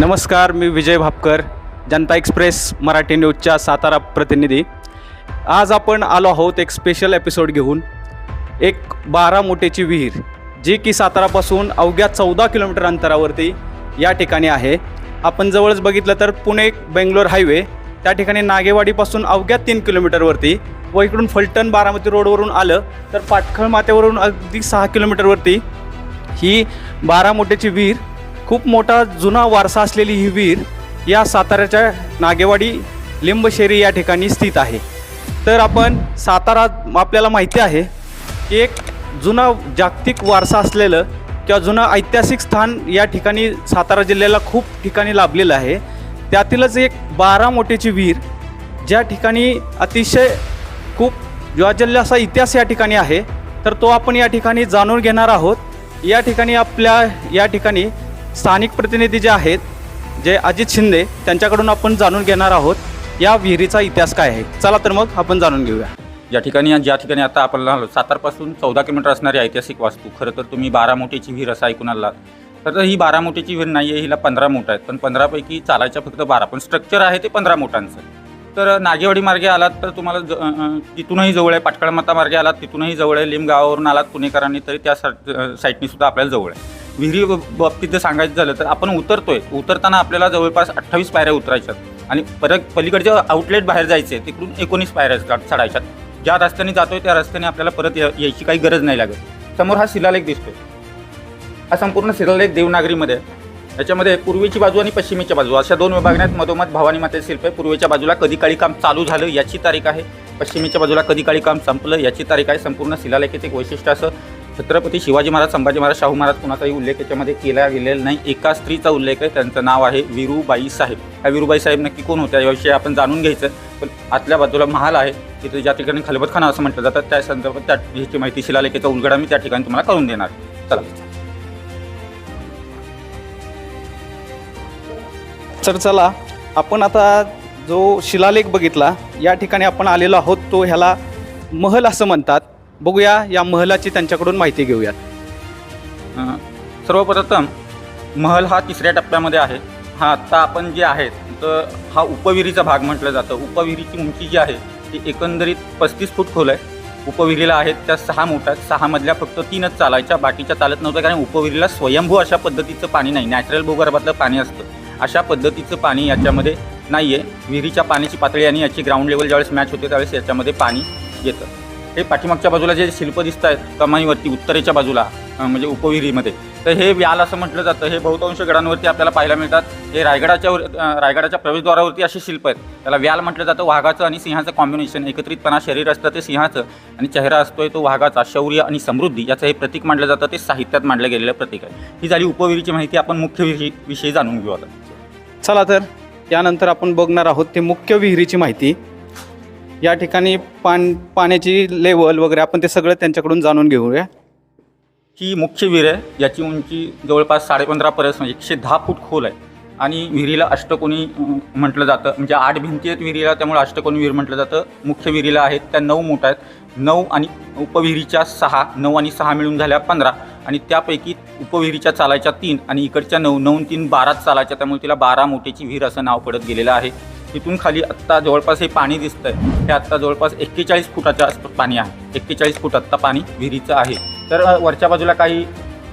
नमस्कार मी विजय भापकर जनता एक्सप्रेस मराठी न्यूजच्या सातारा प्रतिनिधी. आज आपण आलो आहोत एक स्पेशल एपिसोड घेऊन. एक बारा मोटेची विहीर जी की सातारापासून अवघ्या चौदा किलोमीटर अंतरावरती या ठिकाणी आहे. आपण जवळच बघितलं तर पुणे बेंगलोर हायवे त्या ठिकाणी नागेवाडीपासून अवघ्या तीन किलोमीटरवरती व इकडून फलटण बारामती रोडवरून आलं तर पाटखळ माथ्यावरून अगदी सहा किलोमीटरवरती ही बारा विहीर खूप मोठा जुना वारसा असलेली ही विहीर या साताऱ्याच्या नागेवाडी लिंबशेरी या ठिकाणी स्थित आहे. तर आपण सातारा आपल्याला माहिती आहे की एक जुना जागतिक वारसा असलेलं किंवा जुनं ऐतिहासिक स्थान या ठिकाणी सातारा जिल्ह्याला खूप ठिकाणी लाभलेलं आहे. त्यातीलच एक बारा मोठेची विहीर ज्या ठिकाणी अतिशय खूप ज्वाजल्य असा इतिहास या ठिकाणी आहे. तर तो आपण या ठिकाणी जाणून घेणार आहोत. या ठिकाणी आपल्या या ठिकाणी स्थानिक प्रतिनिधी जे आहेत जे अजित शिंदे त्यांच्याकडून आपण जाणून घेणार आहोत या विहिरीचा इतिहास काय आहे? चला तर मग आपण जाणून घेऊया. या ठिकाणी ज्या ठिकाणी आता आपण आलो सातारपासून चौदा किलोमीटर असणारी ऐतिहासिक वास्तू. खरं तर तुम्ही बारा मोठीची विहीर असं ऐकून आलात. तर ही बारा मोठीची विहीर नाही आहे हिला पंधरा मोठ आहेत. पण पंधरापैकी चालायच्या फक्त बारा. पण स्ट्रक्चर आहे ते पंधरा मोठांचं तर नागेवाडी मार्गे आलात तर तुम्हाला ज तिथूनही जवळ आहे. पाटकळमाता मार्गे आलात तिथूनही जवळ आहे. लिंब गावावरून आलात पुणेकरांनी तरी त्या साईटनीसुद्धा आपल्याला जवळ आहे. विहिरी बाबतीत जर सांगायचं झालं तर आपण उतरतोय. उतरताना आपल्याला जवळपास अठ्ठावीस पायऱ्या उतरायच्यात. आणि परत पलीकडचे आउटलेट बाहेर जायचे तिकडून एकोणीस पायऱ्या चढायच्यात. ज्या रस्त्याने जातोय त्या रस्त्याने आपल्याला परत या- यायची काही गरज नाही लागत. समोर हा शिलालेख दिसतोय. हा संपूर्ण शिलालेख देवनागरीमध्ये याच्यामध्ये पूर्वेची बाजू आणि पश्चिमेच्या बाजू. अशा दोन विभागण्यात मधोमध भवानी माते शिल्प आहे. पूर्वेच्या बाजूला कधी काळी काम चालू झालं याची तारीख आहे. पश्चिमेच्या बाजूला कधी काळी काम संपलं याची तारीख आहे. संपूर्ण शिलालेखेत एक वैशिष्ट्य असं छत्रपती शिवाजी महाराज संभाजी महाराज शाहू महाराज कुणाचाही उल्लेख याच्यामध्ये केला गेलेला नाही. एका स्त्रीचा उल्लेख आहे त्यांचं नाव आहे विरूबाई साहेब. ह्या विरूबाई साहेब नक्की कोण होत्या याविषयी आपण जाणून घ्यायचं. पण आतल्या बाजूला महाल आहे तिथे ज्या ठिकाणी खलबतखाना असं म्हटलं जातं त्या संदर्भात त्या ह्याची माहिती शिलालेखेचा उलगडा मी त्या ठिकाणी तुम्हाला करून देणार. चला. तर चला आपण आता जो शिलालेख बघितला या ठिकाणी आपण आलेलो आहोत तो ह्याला महल असं म्हणतात. बघूया या महलाची त्यांच्याकडून माहिती घेऊयात. सर्वप्रथम महल हा तिसऱ्या टप्प्यामध्ये आहे. हा आत्ता आपण जे आहेत तर हा उपविहिरीचा भाग म्हटलं जातं. उपविहिरीची उंची जी आहे ती एकंदरीत पस्तीस फूट खोल आहे. उपविहिरीला आहेत त्या सहा मोठ्या सहामधल्या फक्त तीनच चालायच्या बाकीच्या चालत नव्हत्या कारण उपविहिरीला स्वयंभू अशा पद्धतीचं पाणी नाही. नॅचरल भूगर्भातलं पाणी असतं. अशा पद्धतीचं पाणी याच्यामध्ये नाही आहे विहिरीच्या पाण्याची पातळी आणि याची ग्राउंड लेवल ज्यावेळेस मॅच होते त्यावेळेस याच्यामध्ये पाणी येतं. हे पाठीमागच्या बाजूला जे शिल्प दिसत आहेत कमाईवरती उत्तरेच्या बाजूला म्हणजे उपविहिरीमध्ये तर हे व्याल असं म्हटलं जातं. हे बहुतांश गडांवरती आपल्याला पाहायला मिळतात. हे रायगडाच्या रायगडाच्या प्रवेशद्वारावरती असे शिल्प आहेत. त्याला व्याल म्हटलं जातं. वाघाचं आणि सिंहाचं कॉम्बिनेशन एकत्रितपणा शरीर असतं ते सिंहाचं आणि चेहरा असतोय तो वाघाचा. शौर्य आणि समृद्धी याचं हे प्रतीक मानलं जातं. ते साहित्यात मांडलं गेलेलं प्रतीक आहे. ही झाली उपविहिरीची माहिती. आपण मुख्य विहिरी विषयी जाणून घेऊ आता. चला तर यानंतर आपण बघणार आहोत ते मुख्य विहिरीची माहिती. या ठिकाणी पान पाण्याची लेवल वगैरे आपण ते सगळं त्यांच्याकडून जाणून घेऊया. ही मुख्य विहीर आहे. याची उंची जवळपास साडेपंधरा परस म्हणजे एकशे दहा फूट खोल आहे. आणि विहिरीला अष्टकोनी म्हटलं जातं. म्हणजे आठ भिंती आहेत विहिरीला त्यामुळे अष्टकोनी विहीर म्हटलं जातं. मुख्य विहिरीला आहेत त्या नऊ मोठ्या आहेत. नऊ आणि उपविहिरीच्या सहा नऊ आणि सहा मिळून झाल्या पंधरा. आणि त्यापैकी उपविहिरीच्या चालायच्या तीन आणि इकडच्या नऊ नऊ तीन बाराच चालायच्या त्यामुळे तिला बारा मोठ्याची विहीर असं नाव पडत गेलेलं आहे. तिथून खाली आत्ता जवळपास हे पाणी दिसतंय. हे आत्ता जवळपास एक्केचाळीस फुटाच्या आसपास पाणी आहे. एक्केचाळीस फूट आत्ता पाणी विहिरीचं आहे. तर वरच्या बाजूला काही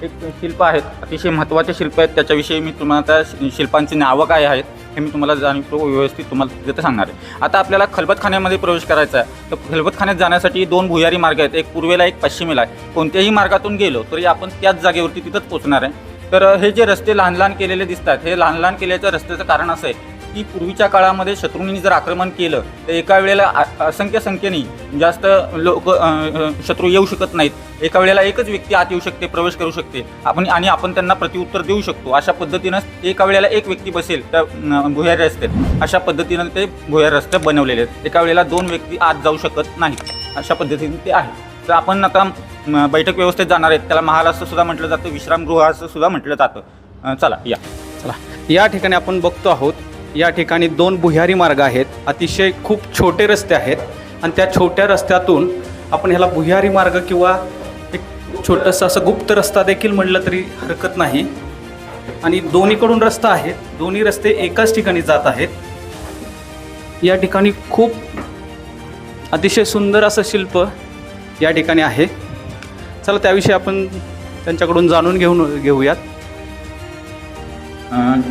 एक शिल्प आहेत. अतिशय महत्त्वाचे शिल्प आहेत. त्याच्याविषयी मी तुम्हाला त्या शि- शिल्पांची नावं काय आहेत हे मी तुम्हाला जाणतो व्यवस्थित तुम्हाला तिथं सांगणार आहे. आता आपल्याला खलबतखान्यामध्ये प्रवेश करायचा आहे. तर खलबतखान्यात जाण्यासाठी दोन भुयारी मार्ग आहेत. एक पूर्वेला एक पश्चिमेला आहे. कोणत्याही मार्गातून गेलो तरी आपण त्याच जागेवरती तिथंच पोचणार आहे. तर हे जे रस्ते लहान लहान केलेले दिसतात हे लहान लहान केल्याच्या रस्त्याचं कारण असं आहे. की पूर्वीच्या काळामध्ये शत्रूंनी जर आक्रमण केलं तर एका वेळेला असंख्य संख्येने जास्त लोक शत्रू येऊ शकत नाहीत. एका वेळेला एकच व्यक्ती आत येऊ शकते प्रवेश करू शकते. आपण आणि आपण त्यांना प्रतिउत्तर देऊ शकतो. अशा पद्धतीनं एका वेळेला एक व्यक्ती बसेल तर भुयार रस्ते रस्त्यात. अशा पद्धतीनं ते भुयार रस्ते बनवलेले आहेत. एका वेळेला दोन व्यक्ती आत जाऊ शकत नाहीत. अशा पद्धतीने ते आहे. तर आपण आता बैठक व्यवस्थेत जाणार आहेत. त्याला महाल सुद्धा म्हटलं जातं विश्रामगृह असं सुद्धा म्हटलं जातं. चला या. चला. या ठिकाणी आपण बघतो आहोत या ठिकाणी दोन भुयारी मार्ग आहेत. अतिशय खूप छोटे रस्ते आहेत. आणि त्या छोट्या रस्त्यातून आपण ह्याला भुयारी मार्ग किंवा एक छोटंसं असं गुप्त रस्ता देखील म्हटलं तरी हरकत नाही. आणि दोन्हीकडून रस्ता आहे दोन्ही रस्ते एकाच ठिकाणी जात आहेत. या ठिकाणी खूप अतिशय सुंदर असं शिल्प या ठिकाणी आहे. चला त्याविषयी आपण त्यांच्याकडून जाणून घेऊन घेऊयात.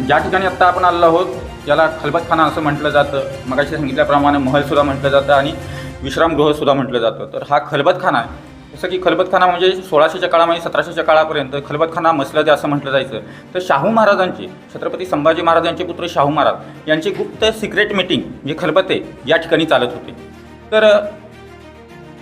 ज्या ठिकाणी आत्ता आपण आलो आहोत याला खलबतखाना असं म्हटलं जातं मगाशी सांगितल्याप्रमाणे महलसुद्धा म्हटलं जातं आणि विश्रामगृहसुद्धा म्हटलं जातं. तर हा खलबतखाना आहे. जसं की खलबतखाना म्हणजे सोळाशेच्या काळामध्ये सतराशेच्या काळापर्यंत खलबतखाना मसलदे असं म्हटलं जायचं. तर शाहू महाराजांचे छत्रपती संभाजी महाराज यांचे पुत्र शाहू महाराज यांची गुप्त सिक्रेट मीटिंग जे खलबते या ठिकाणी चालत होते. तर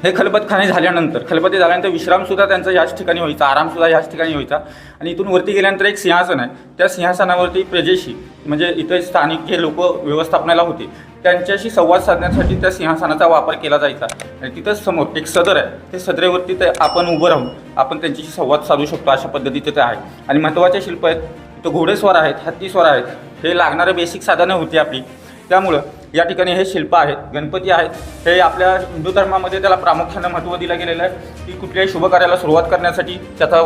हे खलबतखाने झाल्यानंतर खलबते झाल्यानंतर विश्रामसुद्धा त्यांचा याच ठिकाणी व्हायचा आरामसुद्धा याच ठिकाणी व्हायचा. आणि इथून वरती गेल्यानंतर एक सिंहासन आहे. त्या सिंहासनावरती प्रजेशी म्हणजे इथे स्थानिक जे लोक व्यवस्थापनाला होते त्यांच्याशी संवाद साधण्यासाठी त्या सिंहासनाचा वापर केला जायचा. आणि तिथं समोर एक सदर आहे. ते सदरेवरती ते आपण उभं राहून आपण त्यांच्याशी संवाद साधू शकतो अशा पद्धतीचे ते आहे. आणि महत्त्वाचे शिल्प आहेत इथं घोडेस्वर आहेत हत्तीस्वार आहेत हे लागणारे बेसिक साधनं होती आपली. त्यामुळं या ठिकाणी हे शिल्प आहेत गणपती आहेत. हे आपल्या हिंदू धर्मामध्ये त्याला प्रामुख्यानं महत्त्व दिलं गेलेलं आहे. की कुठल्याही शुभ कार्याला सुरुवात करण्यासाठी त्याचा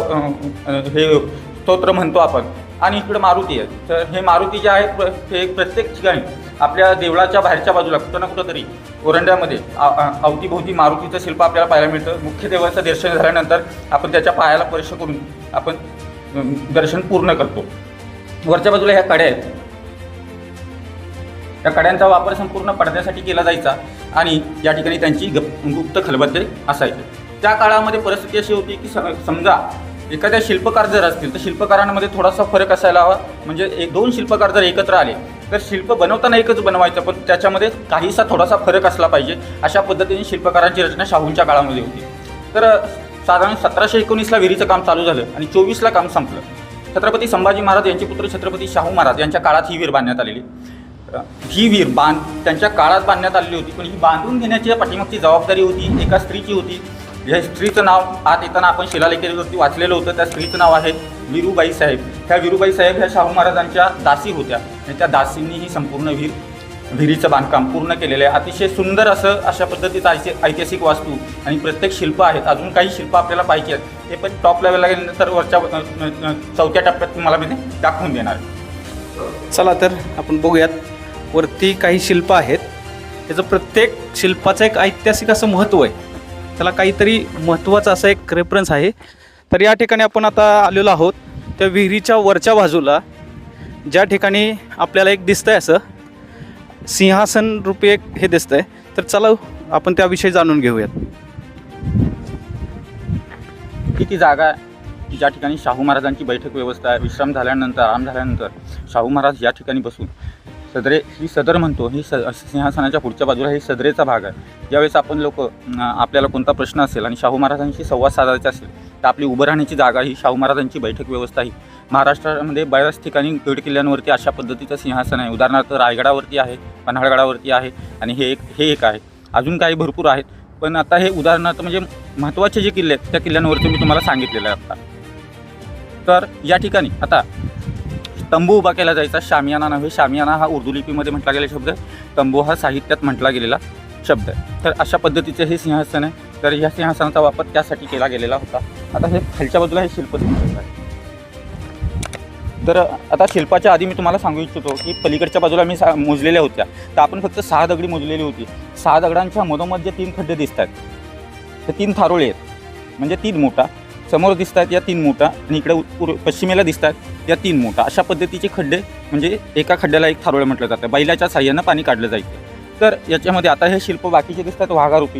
हे स्तोत्र म्हणतो आपण. आणि इकडं मारुती आहे. तर हे मारुती जे आहेत प्र- हे प्रत्येक ठिकाणी आपल्या देवळाच्या बाहेरच्या बाजूला कुठं ना कुठंतरी ओरंड्यामध्ये आ- अवतीभोवती मारुतीचं शिल्प आपल्याला पाहायला मिळतं. मुख्य देवाचं दर्शन झाल्यानंतर आपण त्याच्या पायाला स्पर्श करून आपण दर्शन पूर्ण करतो. वरच्या बाजूला ह्या कड्या आहेत. या कड्यांचा वापर संपूर्ण पडद्यासाठी केला जायचा आणि या ठिकाणी त्यांची गप गुप्त खलबत्ते असायचे. त्या काळामध्ये परिस्थिती अशी होती की समजा एखाद्या शिल्पकार जर असतील तर शिल्पकारांमध्ये थोडासा फरक असायला हवा. म्हणजे एक दोन शिल्पकार जर एकत्र आले तर शिल्प बनवताना एकच बनवायचं पण त्याच्यामध्ये काहीसा थोडासा फरक असला पाहिजे अशा पद्धतीने शिल्पकारांची रचना शाहूंच्या काळामध्ये होती. तर साधारण सतराशे एकोणीसला विहिरीचं काम चालू झालं आणि चोवीसला काम संपलं. छत्रपती संभाजी महाराज यांचे पुत्र छत्रपती शाहू महाराज यांच्या काळात ही विहीर बांधण्यात आलेली. ही वीर बांध त्यांच्या काळात बांधण्यात आलेली होती. पण ही बांधून घेण्याची पाठीमागची जबाबदारी होती एका स्त्रीची होती. या स्त्रीचं नाव आत येताना आपण शिलालेखावरती वाचलेलं होतं. त्या स्त्रीचं नाव आहे विरुबाई साहेब. ह्या विरुबाई साहेब ह्या शाहू महाराजांच्या दासी होत्या. आणि त्या दासींनी ही संपूर्ण वीर विहिरीचं बांधकाम पूर्ण केलेलं आहे. अतिशय सुंदर असं अशा पद्धतीचं ऐति ऐतिहासिक वास्तू आणि प्रत्येक शिल्प आहेत. अजून काही शिल्प आपल्याला पाहिजे आहेत. ते पण टॉप लेवलला गेल्यानंतर वरच्या चौथ्या टप्प्यात तुम्हाला मी ते दाखवून देणार चला तर आपण बघूयात. वरती काही शिल्प आहेत. त्याचं प्रत्येक शिल्पाचं एक ऐतिहासिक असं महत्त्व आहे. त्याला काहीतरी महत्त्वाचं असं एक रेफरन्स आहे. तर या ठिकाणी आपण आता आलेलो आहोत. त्या विहिरीच्या वरच्या बाजूला ज्या ठिकाणी आपल्याला एक दिसतं आहे असं. सिंहासन रूपी एक हे दिसतंय. तर चला आपण त्याविषयी जाणून घेऊयात. किती जागा आहे ज्या ठिकाणी शाहू महाराजांची बैठक व्यवस्था आहे? विश्राम झाल्यानंतर आराम झाल्यानंतर शाहू महाराज या ठिकाणी बसून सदरे ही सदर म्हणतो ही स सिंहासनाच्या पुढच्या बाजूला ही सदरेचा भाग आहे. ज्यावेळेस आपण लोक आपल्याला कोणता प्रश्न असेल आणि शाहू महाराजांशी संवाद साधायचा असेल तर आपली उभं राहण्याची जागा ही शाहू महाराजांची बैठक व्यवस्था ही महाराष्ट्रामध्ये बऱ्याच ठिकाणी गड किल्ल्यांवरती अशा पद्धतीचं सिंहासन आहे. उदाहरणार्थ रायगडावरती आहे पन्हाळगडावरती आहे आणि हे एक हे एक आहे. अजून काही भरपूर आहेत. पण आता हे उदाहरणार्थ म्हणजे महत्त्वाचे जे किल्ले आहेत त्या किल्ल्यांवरती मी तुम्हाला सांगितलेलं आहे आता. तर या ठिकाणी आता तंबू उभा केला जायचा. शामियाना नव्हे शामियाना हा उर्दू लिपीमध्ये म्हटला गेलेला शब्द आहे. तंबू हा साहित्यात म्हटला गेलेला शब्द आहे. तर अशा पद्धतीचे हे सिंहासन आहे. तर या सिंहासनाचा वापर त्यासाठी केला गेलेला होता. आता हे खालच्या बाजूला हे शिल्प दिसत आहे. तर आता शिल्पाच्या आधी मी तुम्हाला सांगू इच्छितो की पलीकडच्या बाजूला मी सा मोजलेल्या होत्या. तर आपण फक्त सहा दगडी मोजलेली होती. सहा दगडांच्या मधोमध जे तीन खड्डे दिसत आहेत ते तीन थारोळे आहेत. म्हणजे तीन मोठा समोर दिसत आहेत या तीन मोठा आणि इकडे पूर्व पश्चिमेला दिसत आहेत या तीन मोठा अशा पद्धतीचे खड्डे म्हणजे एका खड्ड्याला एक थारोळे म्हटलं जातं. बैलाच्या साह्यानं पाणी काढलं जायचं. तर याच्यामध्ये आता हे शिल्प बाकीचे दिसतात वाघारूपी.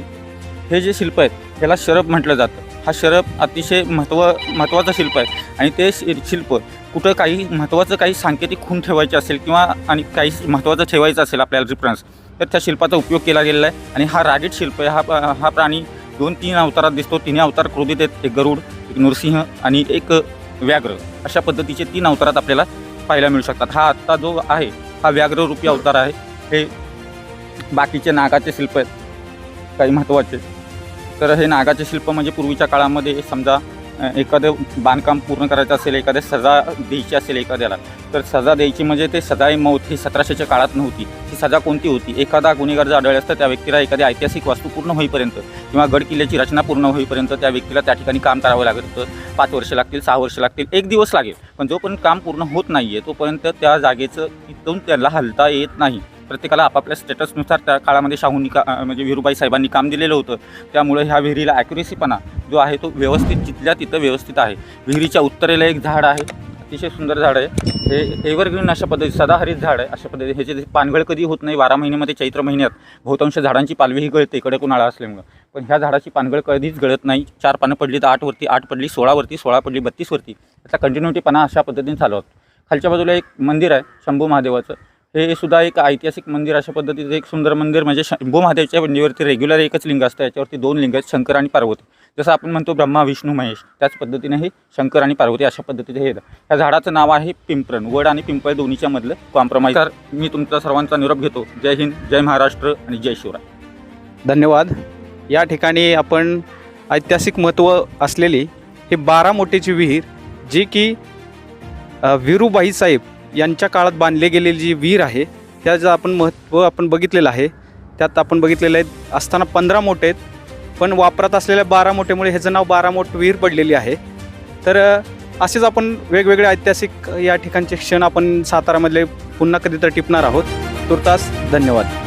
हे जे शिल्प आहेत त्याला शरब म्हटलं जातं. हा शरब अतिशय महत्त्व महत्त्वाचं शिल्प आहे. आणि ते शि- शिल्प कुठं काही महत्त्वाचं काही सांकेतिक खून ठेवायचे असेल किंवा आणि काही महत्त्वाचं ठेवायचं असेल आपल्याला रिफरन्स तर त्या शिल्पाचा उपयोग केला गेलेला आहे. आणि हा राडीट शिल्प आहे. हा हा प्राणी दोन तीन अवतारात दिसतो. तिन्ही अवतार क्रोधित आहेत. एक गरुड एक नृसिंह आणि एक व्याघ्र. अशा पद्धतीचे तीन अवतारात आपल्याला पाहायला मिळू शकतात. हा आत्ता जो आहे हा व्याघ्ररूपी अवतार आहे. हे बाकीचे नागाचे शिल्प आहेत. काही महत्त्वाचे तर हे नागाचे शिल्प म्हणजे पूर्वीच्या काळामध्ये समजा एखादं बांधकाम पूर्ण करायचं असेल एखाद्या सजा द्यायची असेल एखाद्याला तर सजा द्यायची म्हणजे ते सजाई मौत ही सतराशेच्या काळात नव्हती. ही सजा कोणती होती? एखादा गुन्हेगार जर आढळला असतं त्या व्यक्तीला एखादी ऐतिहासिक वास्तू पूर्ण होईपर्यंत किंवा गड किल्ल्याची रचना पूर्ण होईपर्यंत त्या व्यक्तीला त्या ठिकाणी काम करावं लागत होतं. पाच वर्ष लागतील सहा वर्ष लागतील एक दिवस लागेल. पण जोपर्यंत काम पूर्ण होत नाही आहे तोपर्यंत त्या जागेचं तिथून त्याला हलता येत नाही. प्रत्येकाला आपापल्या स्टेटसनुसार त्या काळामध्ये शाहूंनी का म्हणजे विरुबाई साहेबांनी काम दिलेलं होतं. त्यामुळे ह्या विहिरीला ॲक्युरेसीपणा जो आहे तो व्यवस्थित जिथल्या तिथं व्यवस्थित आहे. विहिरीच्या उत्तरेला एक झाड आहे. अतिशय सुंदर झाड आहे. हे एव्हरग्रीन अशा पद्धती सदाहरित झाड आहे. अशा पद्धती ह्याचे पानगळ कधी होत नाही बारा महिन्यामध्ये चैत्र महिन्यात बहुतांश झाडांची पालवीही गळते इकडे उन्हाळा असल्यामुळं. पण ह्या झाडाची पानगळ कधीच गळत नाही. चार पानं पडली तर आठवरती आठ पडली सोळावरती सोळा पडली बत्तीसवरती त्याचा कंटिन्युटीपणा अशा पद्धतीने चालवतो खालच्या बाजूला एक मंदिर आहे शंभू महादेवाचं. हे सुद्धा एक ऐतिहासिक मंदिर अशा पद्धतीचं एक सुंदर मंदिर म्हणजे शंभू महादेवच्या मंदिरावरती रेग्युलर एकच लिंग असतं याच्यावरती दोन लिंग आहेत शंकर आणि पार्वती. जसं आपण म्हणतो ब्रह्मा विष्णू महेश त्याच पद्धतीने हे शंकर आणि पार्वती अशा पद्धतीचे हे या झाडाचं नाव आहे पिंपरण वड आणि पिंपळ दोन्हीच्या मधलं कॉम्प्रोमाइज तर मी तुमचा सर्वांचा निरोप घेतो. जय हिंद जय महाराष्ट्र आणि जय शिवराय. धन्यवाद. या ठिकाणी आपण ऐतिहासिक महत्त्व असलेली ही बारा मोठीची विहीर जी की विरुबाई साहेब यांच्या काळात बांधली गेलेली जी विहीर आहे त्याचं आपण महत्त्व आपण बघितलेलं आहे. त्यात आपण बघितलेलं आहे असताना पंधरा मोठे आहेत पण वापरात असलेल्या बारा मोठेमुळे ह्याचं नाव बारा मोठ विहीर पडलेली आहे. तर असेच आपण वेगवेगळे ऐतिहासिक या ठिकाणचे क्षण आपण सातारामधले पुन्हा कधीतरी टिपणार आहोत. तुर्तास धन्यवाद.